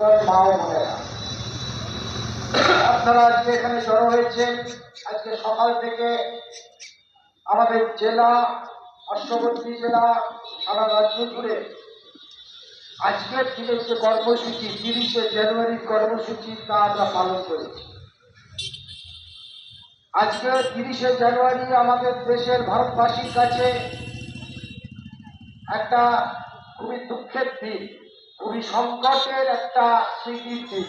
মা আপনারা আজকে এখানে জড়ো হয়েছেন, আজকে সকাল থেকে আমাদের জেলা, পার্শ্ববর্তী জেলা, সারা রাজ্য জুড়ে আজকের দিনের যে কর্মসূচি, তিরিশে জানুয়ারির কর্মসূচি তা আমরা পালন করেছি। আজকে তিরিশে জানুয়ারি আমাদের দেশের ভারতবাসীর কাছে একটা খুবই দুঃখের দিন। খুবই সংকটের একটা দিন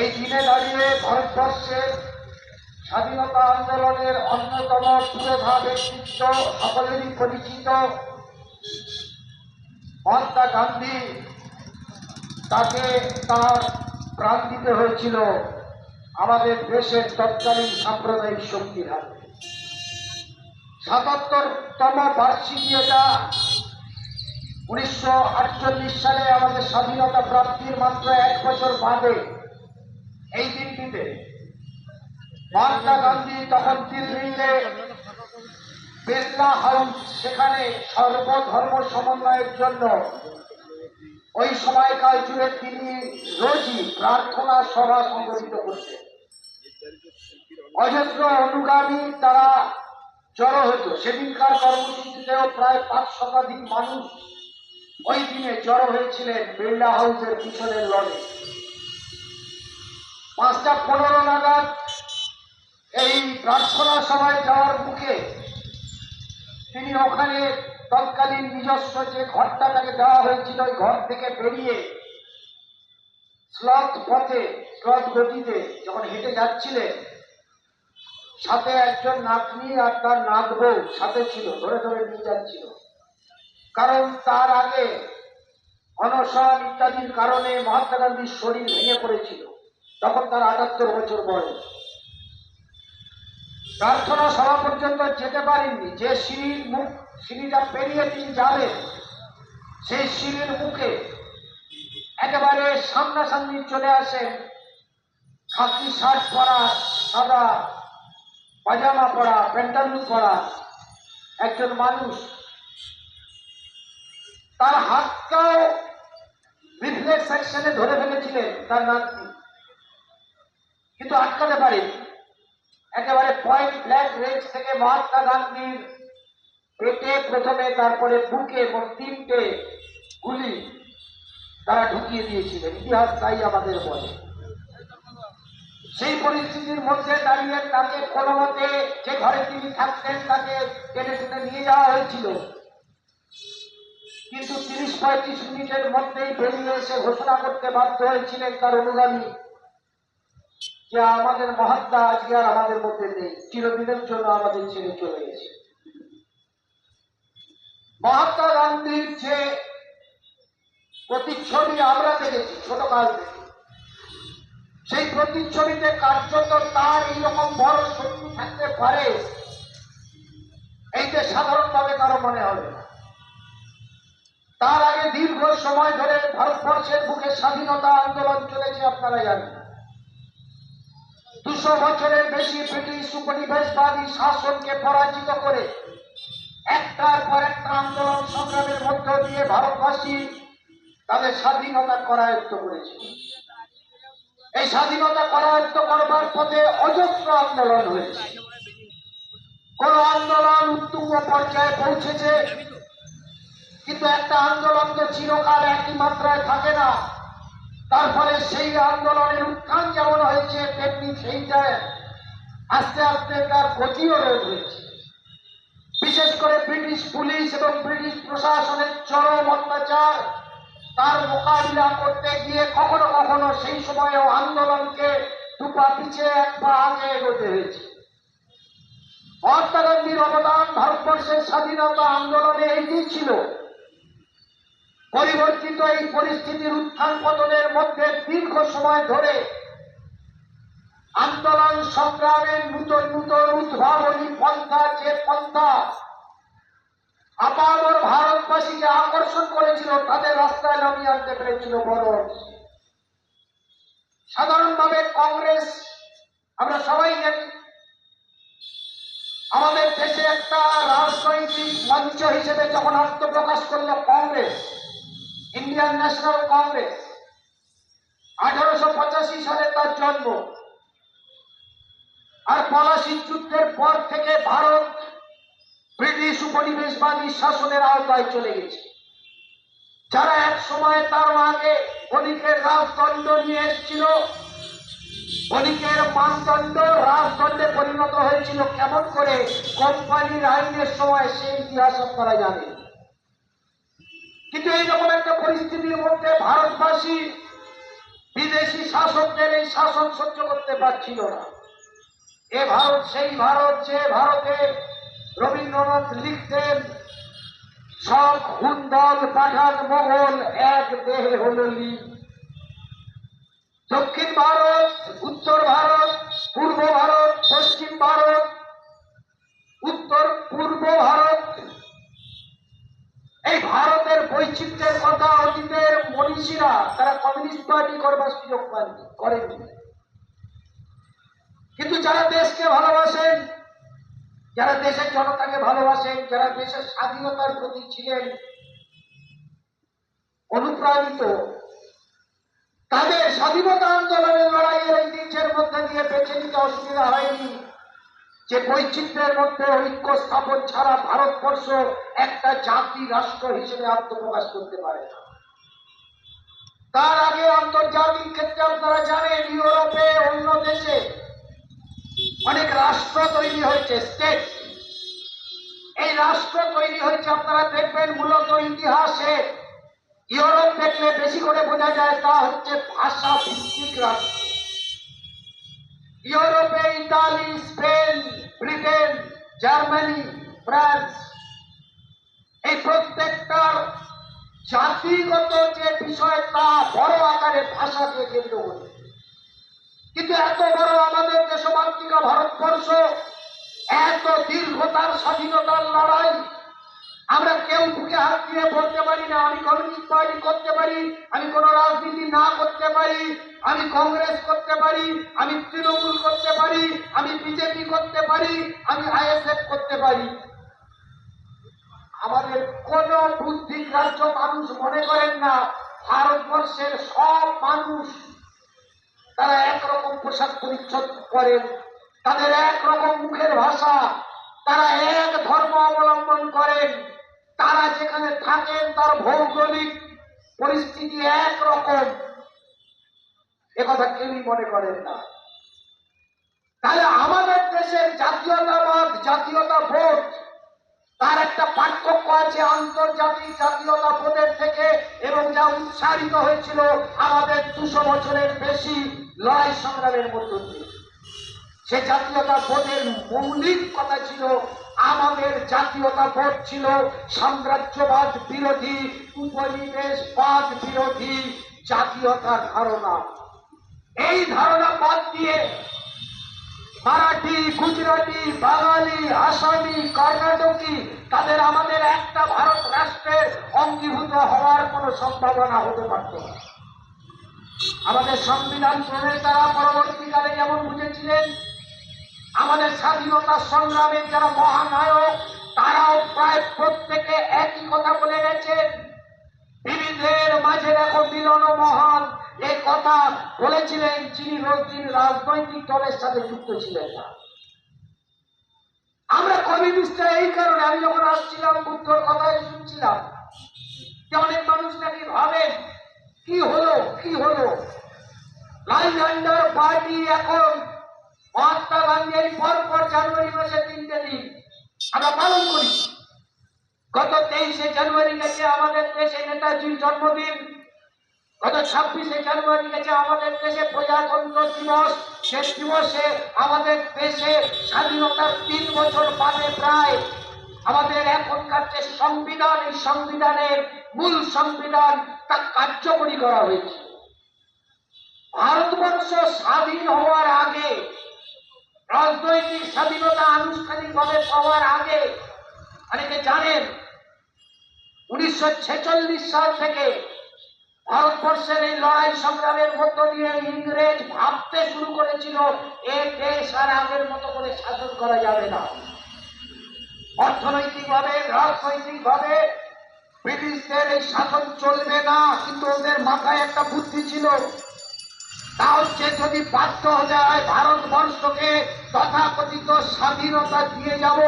এই দিনে দাঁড়িয়ে ভারতবর্ষের স্বাধীনতা আন্দোলনের অন্যতম পুরোধা ব্যক্তিত্ব সকলেরই পরিচিত মহাত্মা গান্ধী। তাকে তার প্রাণ দিতে হয়েছিল আমাদের দেশের তৎকালীন সাম্প্রদায়িক শক্তির হাতে। সাতাত্তরতম বার্ষিকী এটা উনিশশো আটচল্লিশ সালে আমাদের স্বাধীনতা প্রাপ্তির মাত্র এক বছর বাদে এই দিনটিতে মহাত্মা গান্ধী তখন দিল্লিতে বিড়লা হাউস সেখানে সর্বধর্ম সমন্বয়ের জন্য ওই সময়কাল জুড়ে তিনি রোজই প্রার্থনা সভা সংগঠিত করতেন। অজস্র অনুগামী তারা জড়ো হতো। সেদিনকার কর্মসূচিতেও প্রায় পাঁচ শতাধিক মানুষ ওই দিনে জড়ো হয়েছিলেন বিড়লা হাউসের পিছনের লনে পাঁচটা পনেরো নাগাদ এই প্রার্থনা সভায় যাওয়ার মুখে তিনি ওখানে তৎকালীন নিজস্ব যে ঘরটা তাকে দেওয়া হয়েছিল, ওই ঘর থেকে বেরিয়ে স্লথ পথে, স্লথ গতিতে যখন হেঁটে যাচ্ছিলেন, সাথে একজন নাতনি আর তার নাত বউ সাথে ছিল, ধরে ধরে নিয়ে যাচ্ছিল। কারণ তার আগে অনশন ইত্যাদির কারণে মহাত্মা গান্ধীর শরীর ভেঙে পড়েছিল, তখন তার আটাত্তর বছর বয়স। প্রার্থনা সভা পর্যন্ত যেতে পারেননি। যে সিঁড়ির মুখ সিঁড়িটা পেরিয়ে তিনি যাবেন, সেই সিঁড়ির মুখে একেবারে সামনাসামনি চলে আসেন খাকি শার্ট পরা, সাদা পাজামা পরা, প্যান্টালুন পরা একজন মানুষ। তার হাতটাও রিফ্লেক্স সেকশনে ধরে ফেলেছিলেন তার নাতনি কিন্তু আটকাতে পারেনি একেবারে পয়েন্ট ব্ল্যাক রেঞ্জ থেকে মহাত্মা গান্ধীর পেটে প্রথমে, তারপরে বুকে এবং তিনটে গুলি তারা ঢুকিয়ে দিয়েছিলেন। ইতিহাস তাই আমাদের বলে। সেই পরিস্থিতির মধ্যে দাঁড়িয়ে তাকে কোনো মতে যে ঘরে তিনি থাকতেন, তাকে টেনে টেনে নিয়ে যাওয়া হয়েছিল। কিন্তু তিরিশ পঁয়ত্রিশ মিনিটের মধ্যেই বেরিয়ে এসে ঘোষণা করতে বাধ্য হয়েছিলেন তার অনুগামী যে আমাদের মহাত্মা আজকে আর আমাদের মধ্যে নেই। চিরদিনের জন্য আমাদের ছেড়ে চলে গেছে। মহাত্মা গান্ধীর যে প্রতিচ্ছবি আমরা দেখেছি, ছোটকাল থেকে, সেই প্রতিচ্ছবিতে কার্যত তার এইরকম বড় শক্তি থাকতে পারে, এইটা সাধারণভাবে কারও মনে হবে তার আগে দীর্ঘ সময় ধরে ভারতবর্ষের বুকে স্বাধীনতা আন্দোলন চলেছে, আপনারা জানেন। দুশো বছরের বেশি ব্রিটিশ উপনিবেশবাদী শাসনকে পরাজিত করে একটার পর একটা আন্দোলন সংগ্রামের মধ্য দিয়ে ভারতবাসী তাদের স্বাধীনতা করায়ত্ত করেছে। এই স্বাধীনতা করায়ত্ত করবার পথে অজস্র আন্দোলন হয়েছে। কোন আন্দোলন উত্তুঙ্গ পর্যায়ে পৌঁছেছে কিন্তু একটা আন্দোলন তো চিরকাল একই মাত্রায় থাকে না। তার ফলে সেই আন্দোলনের উত্থান যেমন হয়েছে, তেমনি সেইটায় আস্তে আস্তে তার গতিও রোধ হয়েছে। বিশেষ করে ব্রিটিশ পুলিশ এবং ব্রিটিশ প্রশাসনের চরম অত্যাচার, তার মোকাবিলা করতে গিয়ে কখনো কখনো সেই সময়েও আন্দোলনকে দুপা পিছিয়ে এক পা আগে এগোতে হয়েছে। মহাত্মা গান্ধীর অবদান ভারতবর্ষের স্বাধীনতা আন্দোলনে এগিয়ে ছিল। পরিবর্তিত এই পরিস্থিতির উত্থান পতনের মধ্যে দীর্ঘ সময় ধরে আন্দোলন সংগ্রামের নূতন নূতন উদ্ভাবনী পন্থা, যে পন্থা আপামর ভারতবাসীকে আকর্ষণ করেছিল, তাদের রাস্তায় নামিয়ে আনতে পেরেছিল বড় সাধারণভাবে কংগ্রেস, আমরা সবাই জানি, আমাদের দেশে একটা রাজনৈতিক মঞ্চ হিসেবে যখন আত্মপ্রকাশ করল কংগ্রেস ইন্ডিয়ান ন্যাশনাল কংগ্রেস, আঠারোশো পঁচাশি সালে তার জন্ম। আর পলাশির যুদ্ধের পর থেকে ভারত ব্রিটিশ উপনিবেশবাদী শাসনের আওতায় চলে গেছে। যারা এক সময় তার আগে বণিকের রাজদণ্ড নিয়ে এসেছিল বণিকের মানদণ্ড রাজদণ্ডে পরিণত হয়েছিল, কেমন করে কোম্পানির আইনের সময় সেই ইতিহাস করা জানেন। কিন্তু এইরকম একটা পরিস্থিতির মধ্যে ভারতবাসী বিদেশি শাসকদের এই শাসন সহ্য করতে পারছিল না এ ভারত, সেই ভারত যে ভারতে রবীন্দ্রনাথ লিখতেন, সব হুন্দল পাঠান মোগল এক দেহে হল। দক্ষিণ ভারত, উত্তর ভারত, পূর্ব ভারত, পশ্চিম ভারত উত্তর পূর্ব ভারত এই ভারতের বৈচিত্র্যের কথা অতীতের মনীষীরা তারা কমিউনিস্ট পার্টি করবার সুযোগ পাননি করেননি কিন্তু যারা দেশকে ভালোবাসেন, যারা দেশের জনতাকে ভালোবাসেন, যারা দেশের স্বাধীনতার প্রতি ছিলেন, অনুপ্রাণিত, তাদের স্বাধীনতা আন্দোলনের লড়াইয়ের ঐতিহ্যের মধ্যে দিয়ে বেছে নিতে অসুবিধা হয়নি। যে বৈচিত্র্যের মধ্যে ঐক্য স্থাপন ছাড়া ভারতবর্ষ একটা জাতি রাষ্ট্র হিসেবে আত্মপ্রকাশ করতে পারে না। তার আগে আন্তর্জাতিক ক্ষেত্রে আপনারা জানেন, ইউরোপে অন্য দেশে অনেক রাষ্ট্র তৈরি হয়েছে, স্টেট। এই রাষ্ট্র তৈরি হয়েছে, আপনারা দেখবেন মূলত ইতিহাসে। ইউরোপ দেখলে বেশি করে বোঝা যায়, তা হচ্ছে ভাষা ভিত্তিক রাষ্ট্র। ইউরোপে, Italy, Spain, Britain, Germany, France এই প্রত্যেকটার জাতিগত যে বিষয়, তা বড় আকারে ভাষাকে কেন্দ্র করে। কিন্তু এত বড় আমাদের দেশমাতৃকা ভারতবর্ষ, এত দীর্ঘতার স্বাধীনতার লড়াই আমরা কেউ বুকে হাত দিয়ে বলতে পারি না, আমি কমিউনিস্ট পার্টি করতে পারি, আমি কোন রাজনীতি না করতে পারি, আমি কংগ্রেস করতে পারি, আমি তৃণমূল করতে পারি, আমি বিজেপি করতে পারি, আমি আইএসএফ করতে পারি। আমাদের কোন বুদ্ধিগ্রাহ্য মানুষ মনে করেন না, ভারতবর্ষের সব মানুষ তারা একরকম পোশাক পরিচ্ছদ করেন তাদের একরকম মুখের ভাষা, তারা এক ধর্ম অবলম্বন করেন। তারা যেখানে থাকেন, তার ভৌগোলিক পরিস্থিতি একরকম। একথা কেউই মনে করেন না। তাহলে আমাদের দেশের জাতীয়তাবাদ জাতীয়তা ভোট তার একটা পার্থক্য আছে আন্তর্জাতিক জাতীয়তা বোধের থেকে, এবং যা উৎসাহিত হয়েছিল আমাদের দুশো বছরের বেশি লড়াই সংগ্রামের মধ্য দিয়ে। সে জাতীয়তা বোধের মৌলিক কথা ছিল, আমাদের জাতীয়তা বোধ ছিল সাম্রাজ্যবাদ বিরোধী, উপনিবেশবাদ বিরোধী জাতীয়তার ধারণা। এই ধারণা বাদ দিয়ে মারাঠি, গুজরাটি, বাঙালি, আসামি, কর্ণাটকি, তাদের আমাদের একটা ভারত রাষ্ট্রের অঙ্গীভূত হওয়ার কোনো সম্ভাবনা হতে পারত না। আমাদের সংবিধান প্রণেতারা পরবর্তীকালে যেমন বুঝেছিলেন আমাদের স্বাধীনতা সংগ্রামের যারা মহানায়ক, তারাও প্রায় প্রত্যেকে একই কথা বলে গেছেন। বিবিধের মাঝে দেখো মিলন মহান এই কথা বলেছিলেন যিনি রোজদিন রাজনৈতিক দলের সাথে যুক্ত ছিলেন না। আমরা কমিউনিস্টরা এই কারণে, আমি যখন আসছিলাম, বুদ্ধর কথাই শুনছিলাম যে অনেক মানুষ নাকি ভাবেন, কি হলো? কি হলো? লাল ঝান্ডার পার্টি এখন মহাত্মা গান্ধী এই পর পর জানুয়ারি মাসে তিনটে দিন আমরা পালন করি। গত তেইশে জানুয়ারি গেছে আমাদের দেশে নেতাজির জন্মদিন। গত ছাব্বিশে জানুয়ারি গেছে আমাদের দেশে প্রজাতন্ত্র দিবস। সে দিবসে আমাদের দেশে স্বাধীনতার তিন বছর বাদে প্রায় আমাদের এখনকার যে সংবিধান, এই সংবিধানের মূল সংবিধান তা কার্যকরী করা হয়েছে। ভারতবর্ষ স্বাধীন হওয়ার আগে রাজনৈতিক স্বাধীনতা আনুষ্ঠানিকভাবে পাওয়ার আগে, অনেকে জানেন, উনিশশো ছেচল্লিশ সাল থেকে ভারতবর্ষের এই লড়াই সংগ্রামের মধ্য দিয়ে ইংরেজ ভাবতে শুরু করেছিল, এ দেশ আর আগের মতো করে শাসন করা যাবে না। অর্থনৈতিকভাবে, রাজনৈতিকভাবে ব্রিটিশদের এই শাসন চলবে না, কিন্তু ওদের মাথায় একটা বুদ্ধি ছিল তা হচ্ছে যদি বাধ্য যায় ভারতবর্ষকে তথাকথিত স্বাধীনতা দিয়ে যাব,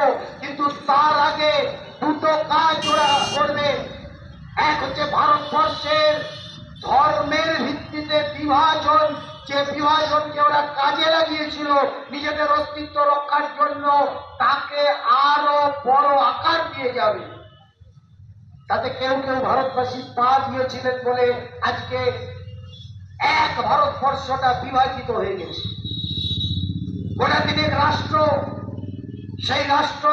কিন্তু তার আগে দুটো কাজ ওরা করবে। এক হচ্ছে ভারতবর্ষের ধর্মের ভিত্তিতে বিভাজন, যে বিভাজনকে ওরা কাজে লাগিয়েছিল নিজেদের অস্তিত্ব রক্ষার জন্য, তাকে আরও বড় আকার দিয়ে যাবে। তাতে কেউ কেউ ভারতবাসী পা দিয়েছিলেন বলে আজকে এক ভারতবর্ষটা বিভাজিত হয়ে গেছে। গোটা দিনের রাষ্ট্র, সেই রাষ্ট্র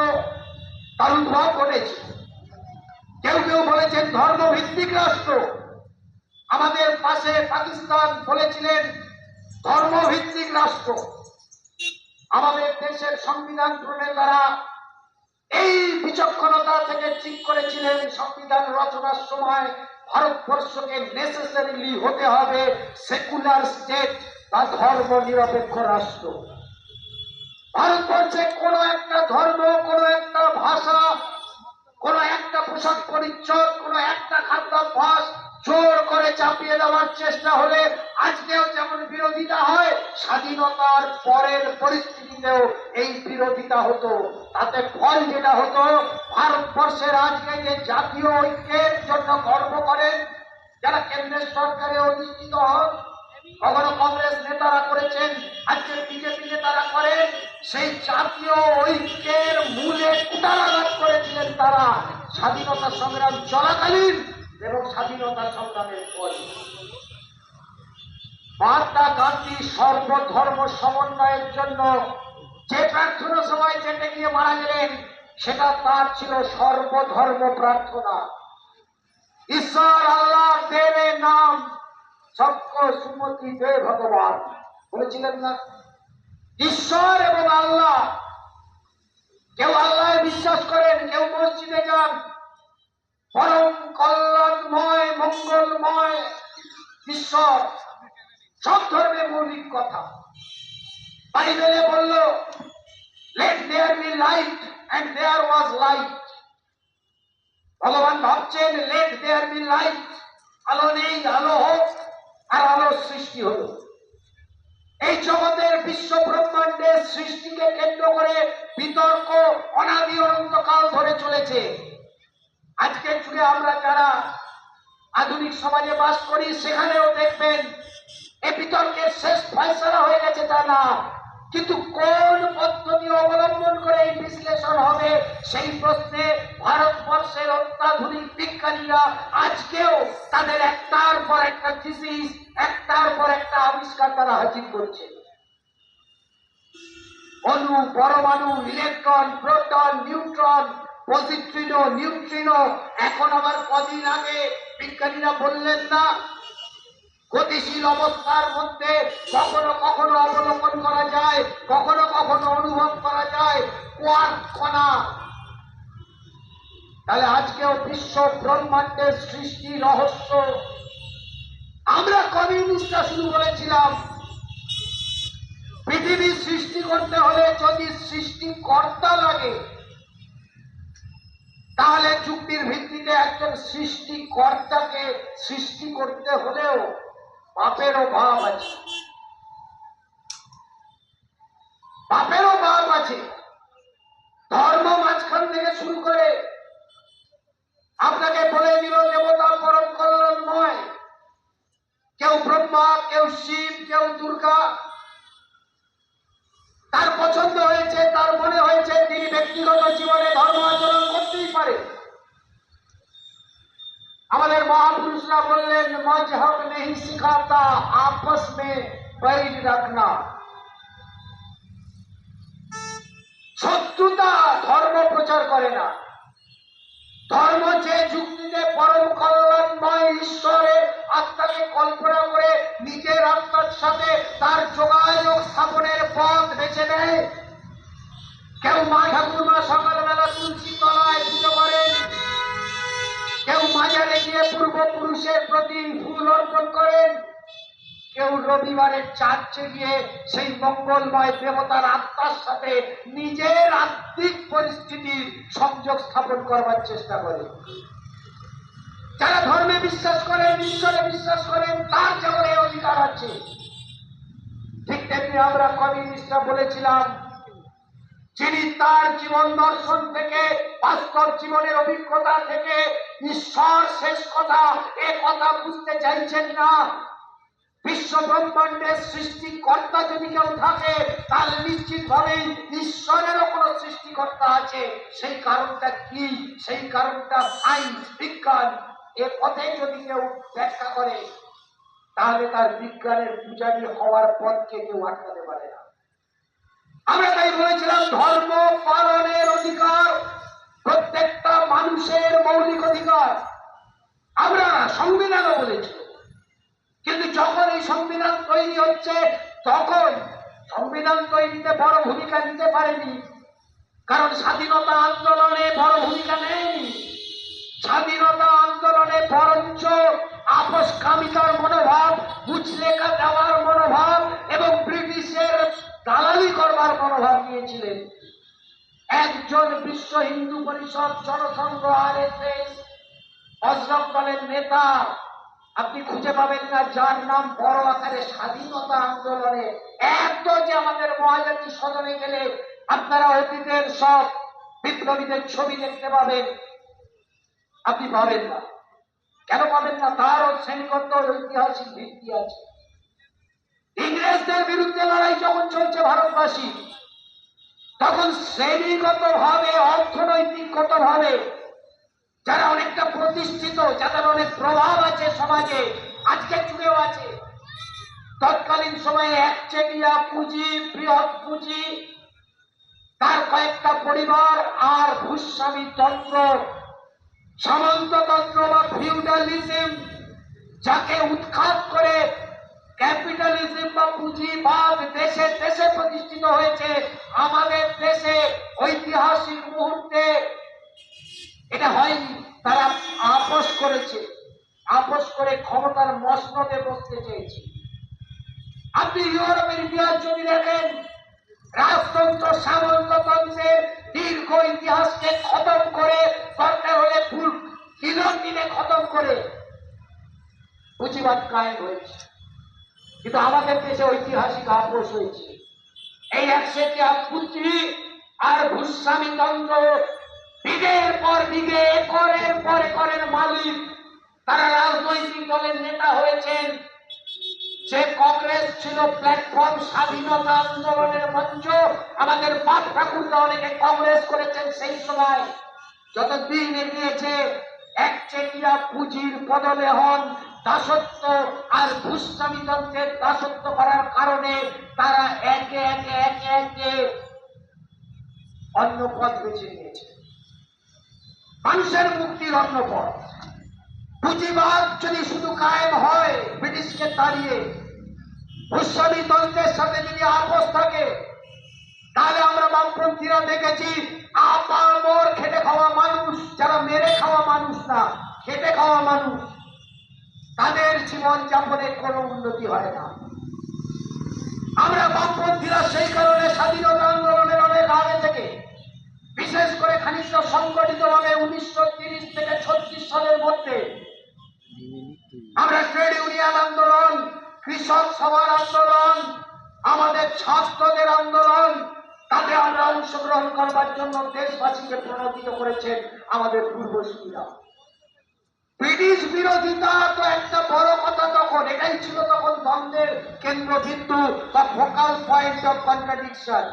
তার উদ্ভব ঘটেছে। কেউ কেউ বলেছেন ধর্মভিত্তিক রাষ্ট্র। আমাদের পাশে পাকিস্তান বলেছিলেন ধর্মভিত্তিক রাষ্ট্র। আমাদের দেশের সংবিধান প্রণেতারা এই বিচক্ষণতা থেকে ঠিক করেছিলেন সংবিধান রচনার সময় ভারতবর্ষকে নেসেসারিলি হতে হবে সেকুলার স্টেট বা ধর্ম নিরপেক্ষ রাষ্ট্র। ভারতবর্ষে কোনো একটা ধর্ম, কোনো একটা ভাষা, কোনো একটা পোশাক পরিচ্ছদ, কোনো একটা খাদ্যাভ্যাস জোর করে চাপিয়ে দেওয়ার চেষ্টা হলে আজকেও যেমন বিরোধিতা হয়, স্বাধীনতার পরের পরিস্থিতিতেও এই বিরোধিতা হতো। তাতে ফল যেটা হতো, ভারতবর্ষের আজকে যে জাতীয় ঐক্যের জন্য গর্ব করেন, যারা কেন্দ্রের সরকারে অধিষ্ঠিত হন, কখনো কংগ্রেস নেতারা করেছেন, আজকে বিজেপি নেতারা করেন, সেই জাতীয় ঐক্যের মূলে কুটারাঘাত করেছিলেন তারা। স্বাধীনতা সংগ্রাম চলাকালীন এবং স্বাধীনতা সংগ্রামের পরে। মহাত্মা গান্ধী সর্বধর্ম সমন্বয়ের জন্য যে প্রার্থনা সভায় চেটে গিয়ে মারা গেলেন, সেটা তার ছিল সর্বধর্ম প্রার্থনা। ঈশ্বর আল্লাহ দেবে নাম সবক সুমতি দে ভগবান। বলেছিলেন না? ঈশ্বর এবং আল্লাহ। কেউ আল্লাহ বিশ্বাস করেন, কেউ মসজিদে যান পরম কল্যাণময়, মঙ্গলময়, ঈশ্বর। সব ধর্মের মৌলিক কথা। বাইবেলে বলল let there be light and there was light ভগবান ভাবছেন লেট দেয়ার বি লাইট আলো নেই, আলো হোক, আর আলোর সৃষ্টি হলো এই জগতের বিশ্ব ব্রহ্মাণ্ডের সৃষ্টিকে কেন্দ্র করে বিতর্ক, অনাদি অনন্তকাল ধরে চলেছে। আজকের যুগে আমরা যারা আধুনিক সমাজে বাস করি, সেখানেও দেখবেন এই বিতর্কের শেষ ফয়সলা হয়ে গেছে তা না। কিন্তু কোন পদ্ধতি অবলম্বন করে এই বিশ্লেষণ হবে, সেই প্রশ্নে ভারতবর্ষের অত্যাধুনিক বিজ্ঞানীরা আজকেও তাদের একটার পর একটা থিসিস একটার পর একটা আবিষ্কার তারা হাজির করছে। অণু, পরমাণু, electron, proton, neutron positrino neutrino এখন আবার কদিন আগে বিজ্ঞানীরা বললেন না, গতিশীল অবস্থার মধ্যে কখনো কখনো অবলোকন করা যায়, কখনো কখনো অনুভব করা যায় কোয়ার্ক তাহলে আজকেও বিশ্ব ব্রহ্মাণ্ডের সৃষ্টি রহস্য। আমরা কমিউনিস্টরা শুরু করেছিলাম। পৃথিবী সৃষ্টি করতে হলে যদি সৃষ্টিকর্তা লাগে তাহলে চুক্তির ভিত্তিতে একজন সৃষ্টিকর্তাকে সৃষ্টি করতে হলেও বাপেরও অভাব আছে। বাপেরও অভাব আছে ধর্ম মাঝখান থেকে শুরু করে আপনাকে বলে দিল দেবতা পরম কল্যাণময় কেউ ব্রহ্মা কেউ শিব কেউ দুর্গা তার পছন্দ হয়েছে তার মনে হয়েছে তিনি ব্যক্তিগত জীবনে ধর্ম আচরণ করতেই পারে আমাদের মহাপুরুষরা বললেন নেই শিখাতা আপস মে বৈর রাখনা শত্রুতা ধর্ম প্রচার করে না ধর্ম যে যুক্তিতে পরম কল্যাণময় ঈশ্বরের আত্মাকে কল্পনা করে নিজের আত্মার সাথে তার যোগাযোগ স্থাপনের পথ বেছে নেয়। কেউ মা ঠাকুরমা সকালবেলা তুলসী তলায় পুজো করেন। কেউ মাজারে গিয়ে পূর্বপুরুষের প্রতি ফুল অর্পণ করেন, কেউ রবিবারে চার্চে গিয়ে সেই মঙ্গলময় দেবতার আত্মার সাথে নিজের আত্মিক পরিস্থিতির সংযোগ স্থাপন করবার চেষ্টা করে। যারা ধর্মে বিশ্বাস করেন, ঈশ্বরে বিশ্বাস করেন, তার যেমন অধিকার আছে। দিনে আমরা কমিউনিস্টরা বলেছিলাম, যিনি তার জীবন দর্শন থেকে, বাস্তব জীবনের অভিজ্ঞতা থেকে ঈশ্বর শেষ কথা, এ কথা বুঝতে চাইছেন না। বিশ্ব ব্রহ্মাণ্ডের সৃষ্টিকর্তা যদি কেউ থাকে, তাহলে নিশ্চিত ভাবেই ঈশ্বরেরও কোনো সৃষ্টিকর্তা আছে। সেই কারণটা কি? সেই কারণটা সায়েন্স, বিজ্ঞান। এ পথে যদি কেউ ব্যাখ্যা করে, তাহলে তার বিজ্ঞানের পূজারী হওয়ার পথকে কেউ আটকাতে পারে না। আমরা তাই বলেছিলাম, ধর্ম পালনের অধিকার প্রত্যেকটা মানুষের মৌলিক অধিকার আমরা সংবিধানও বলেছি। কিন্তু যখন এই সংবিধান তৈরি হচ্ছে, তখন সংবিধান তৈরিতে বড় ভূমিকা নিতে পারেনি। কারণ স্বাধীনতা আন্দোলনে বড় ভূমিকা নেয়নি। স্বাধীনতা আন্দোলনে বরঞ্চ আপসকামিতার মনোভাব মুচলেখা দেওয়ার মনোভাব এবং ব্রিটিশের দালালি করবার মনোভাব নিয়েছিলেন। একজন বিশ্ব হিন্দু পরিষদ জনসংঘ আর অজরক দলের নেতা। আপনি খুঁজে পাবেন না, যার নাম বড় আকারে স্বাধীনতা আন্দোলনে। এত যে আমাদের মহাজাতি সদনে গেলে আপনারা অতীতের সব বিপ্লবীদের ছবি দেখতে পাবেন, আপনি পাবেন না। কেন পাবেন না? তারও শ্রেণীগত ঐতিহাসিক ভিত্তি আছে। ইংরেজদের বিরুদ্ধে লড়াই যখন চলছে ভারতবাসী তখন শ্রেণীগত ভাবে অর্থনৈতিকগত ভাবে যারা অনেকটা প্রতিষ্ঠিত, যাদের অনেক প্রভাব আছে সমাজে আজকের যুগেও আছে। তৎকালীন সময়ে একচেটিয়া পুঁজি, বৃহৎ পুঁজি, তার কয়েকটা পরিবার আর ভূস্বামী তন্ত্র, সামন্ততন্ত্র বা ফিউডালিজম, যাকে উৎখাত করে বা পুঁজিবাদ দেশে দেশে প্রতিষ্ঠিত হয়েছে। আমাদের দেশে ঐতিহাসিক মুহূর্তে এটা হয়নি। তারা আপোষ করেছে। আপোষ করে ক্ষমতার মসনদে বসতে চেয়েছে। আপনি ইউরোপের ইতিহাস যদি দেখেন, রাজতন্ত্র সামন্ততন্ত্রের দীর্ঘ ইতিহাসকে খতম করে, দরকার হলে ফুল কিলন দিনে খতম করে পুঁজিবাদ কায়েম হয়েছে। কিন্তু আমাদের দেশে ঐতিহাসিক আপোষ হয়েছে। এই একসাথে পুঁজি আর ভূস্বামী তন্ত্র বিঘের পর বিঘে একরের পর একরের মালিক। তারা রাজনৈতিক দলের নেতা হয়েছেন। যে কংগ্রেস ছিল প্ল্যাটফর্ম স্বাধীনতা আন্দোলনের মঞ্চ। আমাদের বাপ ঠাকুরটা অনেকে কংগ্রেস করেছেন সেই সময়। যত দিন এগিয়েছে, একচেটিয়া পুঁজির বদলে হন। দাসত্ব আর তন্ত্রের দাসত্ব করার কারণে তারা একে একে একে একে অন্য পথ বেছে নিয়েছে। মানুষের মুক্তির অন্য পথ পুঁজিবাদ যদি শুধু কায়েম হয়, ব্রিটিশকে তাড়িয়ে ভূস্বামী তন্ত্রের সাথে যদি আপোষ থাকে, তাহলে আমরা বামপন্থীরা দেখেছি, আপামর খেটে খাওয়া মানুষ, যারা মেরে খাওয়া মানুষ না, খেটে খাওয়া মানুষ। তাদের জীবন যাপনের কোনো উন্নতি হয় না। আমরা বামপন্থীরা সেই কারণে স্বাধীনতা আন্দোলনের অনেক আগে থেকে, বিশেষ করে খানিকটা সংগঠিত ভাবে উনিশশো তিরিশ থেকে ছত্রিশ সালের মধ্যে, আমরা ট্রেড ইউনিয়ন আন্দোলন, কৃষক সভার আন্দোলন, আমাদের ছাত্রদের আন্দোলন, তাতে আমরা অংশগ্রহণ করবার জন্য দেশবাসীকে প্রণোদিত করেছেন আমাদের পূর্বসূরীরা। ব্রিটিশ বিরোধিতা তো একটা বড় কথা তখন, এটাই ছিল তখন দ্বন্দ্বের কেন্দ্রবিন্দু বা ফোকাল পয়েন্ট অফ কন্ট্রাডিকশন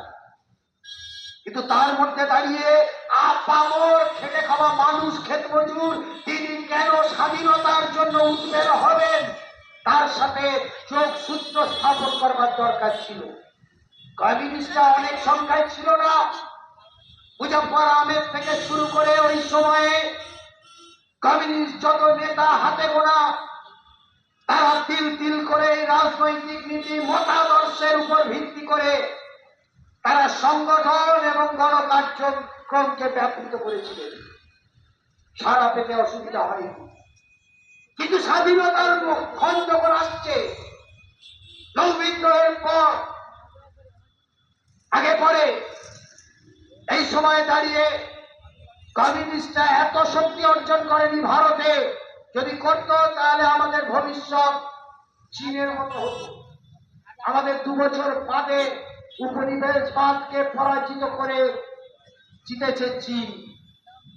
কিন্তু তার মধ্যে দাঁড়িয়ে আপামর খেটে খাওয়া মানুষ ক্ষেত মজুর, তিনি কেন স্বাধীনতার জন্য উদ্বেগ হবেন? তার সাথে সূত্র স্থাপন করবার দরকার ছিল। কমিউনিস্টরা অনেক সংখ্যায় ছিল না। মুজফর আহমেদ থেকে শুরু করে ওই সময়ে কমিউনিস্ট যত নেতা হাতে গোনা, তারা তিল তিল করে রাজনৈতিক নীতি মতাদর্শের উপর ভিত্তি করে তারা সংগঠন এবং গণকার্যক্রমকে ব্যাপৃত করেছিলেন। সারা পেতে অসুবিধা হয়নি। কিন্তু স্বাধীনতার ক্ষণ যখন আসছে নৌবিদ্রোহের পর আগে পরে এই সময় দাঁড়িয়ে কমিউনিস্টরা এত শক্তি অর্জন করেনি ভারতে, যদি করত, তাহলে আমাদের ভবিষ্যৎ চীনের মতো হতো। আমাদের দু বছর বাদে উপনিবেশবাদকে পরাজিত করে জিতেছে চীন।